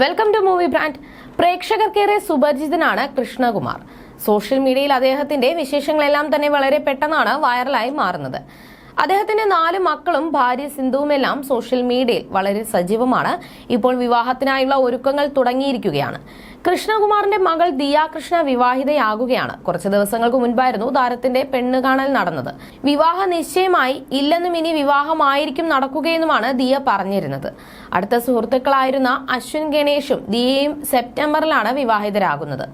Welcome to movie brand പ്രേക്ഷകർക്കേറെ സുപരിചിതനാണ് Krishnakumar. Social മീഡിയയിൽ അദ്ദേഹത്തിന്റെ വിശേഷങ്ങളെല്ലാം തന്നെ വളരെ പെട്ടെന്നാണ് വൈറലായി മാറുന്നത്. അദ്ദേഹത്തിന്റെ നാല് മക്കളും ഭാര്യ സിന്ധുവുമെല്ലാം സോഷ്യൽ മീഡിയയിൽ വളരെ സജീവമാണ്. ഇപ്പോൾ വിവാഹത്തിനായുള്ള ഒരുക്കങ്ങൾ തുടങ്ങിയിരിക്കുകയാണ്. കൃഷ്ണകുമാറിന്റെ മകൾ ദിയ കൃഷ്ണ വിവാഹിതയാകുകയാണ്. കുറച്ച് ദിവസങ്ങൾക്ക് മുൻപായിരുന്നു താരത്തിന്റെ പെണ്ണ് കാണൽ നടന്നത്. വിവാഹ നിശ്ചയമായി ഇല്ലെന്നും ഇനി വിവാഹമായിരിക്കും നടക്കുകയെന്നുമാണ് ദിയ പറഞ്ഞിരുന്നത്. അടുത്ത സുഹൃത്തുക്കളായിരുന്ന അശ്വിൻ ഗണേഷും ദിയയും സെപ്റ്റംബറിലാണ് വിവാഹിതരാകുന്നത്.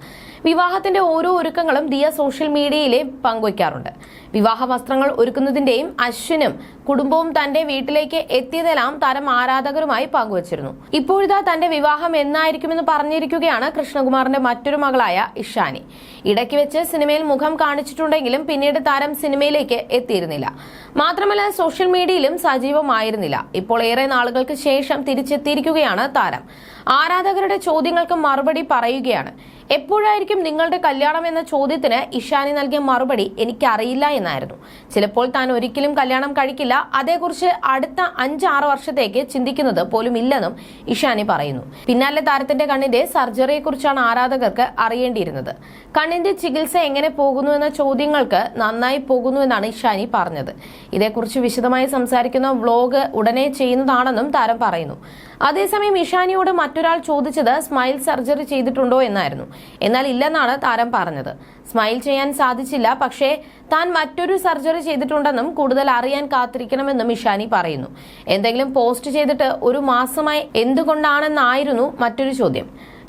വിവാഹത്തിന്റെ ഓരോ ഒരുക്കങ്ങളും ദിയ സോഷ്യൽ മീഡിയയിലെ പങ്കുവയ്ക്കാറുണ്ട്. വിവാഹ വസ്ത്രങ്ങൾ ഒരുക്കുന്നതിന്റെയും അശ്വിനും കുടുംബവും തന്റെ വീട്ടിലേക്ക് എത്തിയതെല്ലാം താരം ആരാധകരുമായി പങ്കുവച്ചിരുന്നു. ഇപ്പോഴിതാ തന്റെ വിവാഹം എന്നായിരിക്കുമെന്ന് പറഞ്ഞിരിക്കുകയാണ് കൃഷ്ണകുമാറിന്റെ മറ്റൊരു മകളായ ഇഷാനി. ഇടയ്ക്ക് വെച്ച് സിനിമയിൽ മുഖം കാണിച്ചിട്ടുണ്ടെങ്കിലും പിന്നീട് താരം സിനിമയിലേക്ക് എത്തിയിരുന്നില്ല. മാത്രമല്ല സോഷ്യൽ മീഡിയയിലും സജീവമായിരുന്നില്ല. ഇപ്പോൾ ഏറെ നാളുകൾക്ക് ശേഷം തിരിച്ചെത്തിയിരിക്കുകയാണ് താരം. ആരാധകരുടെ ചോദ്യങ്ങൾക്ക് മറുപടി പറയുകയാണ്. എപ്പോഴായിരിക്കും നിങ്ങളുടെ കല്യാണം എന്ന ചോദ്യത്തിന് ഇഷാനി നൽകിയ മറുപടി എനിക്കറിയില്ല എന്നായിരുന്നു. ചിലപ്പോൾ താൻ ഒരിക്കലും കല്യാണം കഴിക്കില്ല. അതേക്കുറിച്ച് അടുത്ത അഞ്ചാറ് വർഷത്തേക്ക് ചിന്തിക്കുന്നത് പോലും ഇല്ലെന്നും ഇഷാനി പറയുന്നു. പിന്നാലെ താരത്തിന്റെ കണ്ണിന്റെ സർജറിയെക്കുറിച്ചാണ് ആരാധകർക്ക് അറിയേണ്ടിയിരുന്നത്. കണ്ണിന്റെ ചികിത്സ എങ്ങനെ പോകുന്നു എന്ന ചോദ്യങ്ങൾക്ക് നന്നായി പോകുന്നു എന്നാണ് ഇഷാനി പറഞ്ഞത്. ഇതേക്കുറിച്ച് വിശദമായി സംസാരിക്കുന്ന വ്ലോഗ് ഉടനെ ചെയ്യുന്നതാണെന്നും താരം പറയുന്നു. അതേസമയം ഇഷാനിയോട് മറ്റൊരാൾ ചോദിച്ചത് സ്മൈൽ സർജറി ചെയ്തിട്ടുണ്ടോ എന്നായിരുന്നു. എന്നാൽ ഇല്ലെന്നാണ് താരം പറഞ്ഞത്. സ്മൈൽ ചെയ്യാൻ സാധിച്ചില്ല പക്ഷേ താൻ മറ്റൊരു സർജറി ചെയ്തിട്ടുണ്ടെന്നും കൂടുതൽ അറിയാൻ കാത്തിരിക്കണമെന്നും ഇഷാനി പറയുന്നു. എന്തെങ്കിലും പോസ്റ്റ് ചെയ്തിട്ട് ഒരു മാസമായി എന്തുകൊണ്ടാണെന്നായിരുന്നു മറ്റൊരു ചോദ്യം.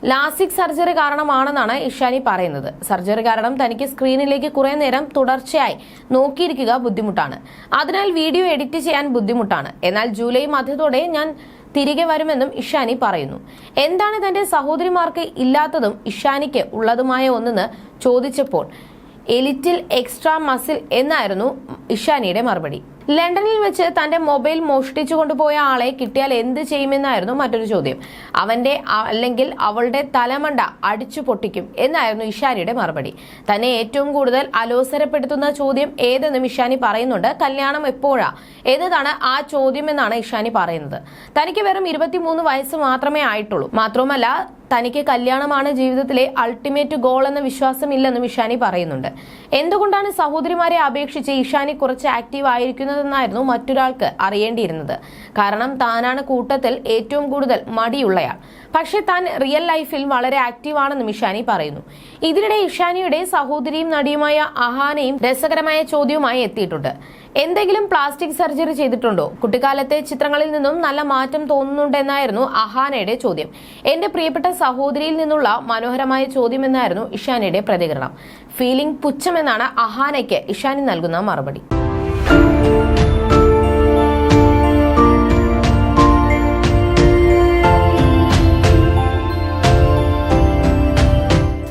ലാസിക് സർജറി കാരണമാണെന്നാണ് ഇഷാനി പറയുന്നത്. സർജറി കാരണം തനിക്ക് സ്ക്രീനിലേക്ക് കുറെ നേരം തുടർച്ചയായി നോക്കിയിരിക്കുക ബുദ്ധിമുട്ടാണ്. അതിനാൽ വീഡിയോ എഡിറ്റ് ചെയ്യാൻ ബുദ്ധിമുട്ടാണ്. എന്നാൽ ജൂലൈ മധ്യത്തോടെ ഞാൻ തിരികെ വരുമെന്നും ഇഷാനി പറയുന്നു. എന്താണ് തന്റെ സഹോദരിമാർക്ക് ഇല്ലാത്തതും ഇഷാനിക്ക് ഉള്ളതുമായ ഒന്നെന്ന് ചോദിച്ചപ്പോൾ എലിറ്റിൽ എക്സ്ട്രാ മസിൽ എന്നായിരുന്നു ഇഷാനിയുടെ മറുപടി. ലണ്ടനിൽ വെച്ച് തന്റെ മൊബൈൽ മോഷ്ടിച്ചു കൊണ്ടുപോയ ആളെ കിട്ടിയാൽ എന്ത് ചെയ്യുമെന്നായിരുന്നു മറ്റൊരു ചോദ്യം. അവന്റെ അല്ലെങ്കിൽ അവളുടെ തലമണ്ട അടിച്ചു പൊട്ടിക്കും എന്നായിരുന്നു ഇഷാനിയുടെ മറുപടി. തന്നെ ഏറ്റവും കൂടുതൽ അലോസരപ്പെടുത്തുന്ന ചോദ്യം ഏതെന്നും ഇഷാനി പറയുന്നുണ്ട്. കല്യാണം എപ്പോഴാ? എന്നതാണ് ആ ചോദ്യം എന്നാണ് ഇഷാനി പറയുന്നത്. തനിക്ക് വെറും ഇരുപത്തിമൂന്ന് വയസ്സ് മാത്രമേ ആയിട്ടുള്ളൂ. മാത്രവുമല്ല തനിക്ക് കല്യാണമാണ് ജീവിതത്തിലെ അൾട്ടിമേറ്റ് ഗോൾ എന്ന വിശ്വാസമില്ലെന്നും ഇഷാനി പറയുന്നുണ്ട്. എന്തുകൊണ്ടാണ് സഹോദരിമാരെ അപേക്ഷിച്ച് ഇഷാനി കുറച്ച് ആക്റ്റീവ് ആയിരിക്കുന്നതെന്നായിരുന്നു മറ്റൊരാൾക്ക് അറിയേണ്ടിയിരുന്നത്. കാരണം താനാണ് കൂട്ടത്തിൽ ഏറ്റവും കൂടുതൽ മടിയുള്ളയാൾ. പക്ഷേ താൻ റിയൽ ലൈഫിൽ വളരെ ആക്റ്റീവ് ആണെന്നും ഇഷാനി പറയുന്നു. ഇതിനിടെ ഇഷാനിയുടെ സഹോദരിയും നടിയുമായ അഹാനയും രസകരമായ ചോദ്യവുമായി എത്തിയിട്ടുണ്ട്. എന്തെങ്കിലും പ്ലാസ്റ്റിക് സർജറി ചെയ്തിട്ടുണ്ടോ? കുട്ടിക്കാലത്തെ ചിത്രങ്ങളിൽ നിന്നും നല്ല മാറ്റം തോന്നുന്നുണ്ടെന്നായിരുന്നു അഹാനയുടെ ചോദ്യം. എന്റെ പ്രിയപ്പെട്ട സഹോദരിയിൽ നിന്നുള്ള മനോഹരമായ ചോദ്യം എന്നായിരുന്നു ഇഷാനയുടെ പ്രതികരണം. ഫീലിംഗ് പുച്ഛമെന്നാണ് അഹാനയ്ക്ക് ഇഷാനി നൽകുന്ന മറുപടി.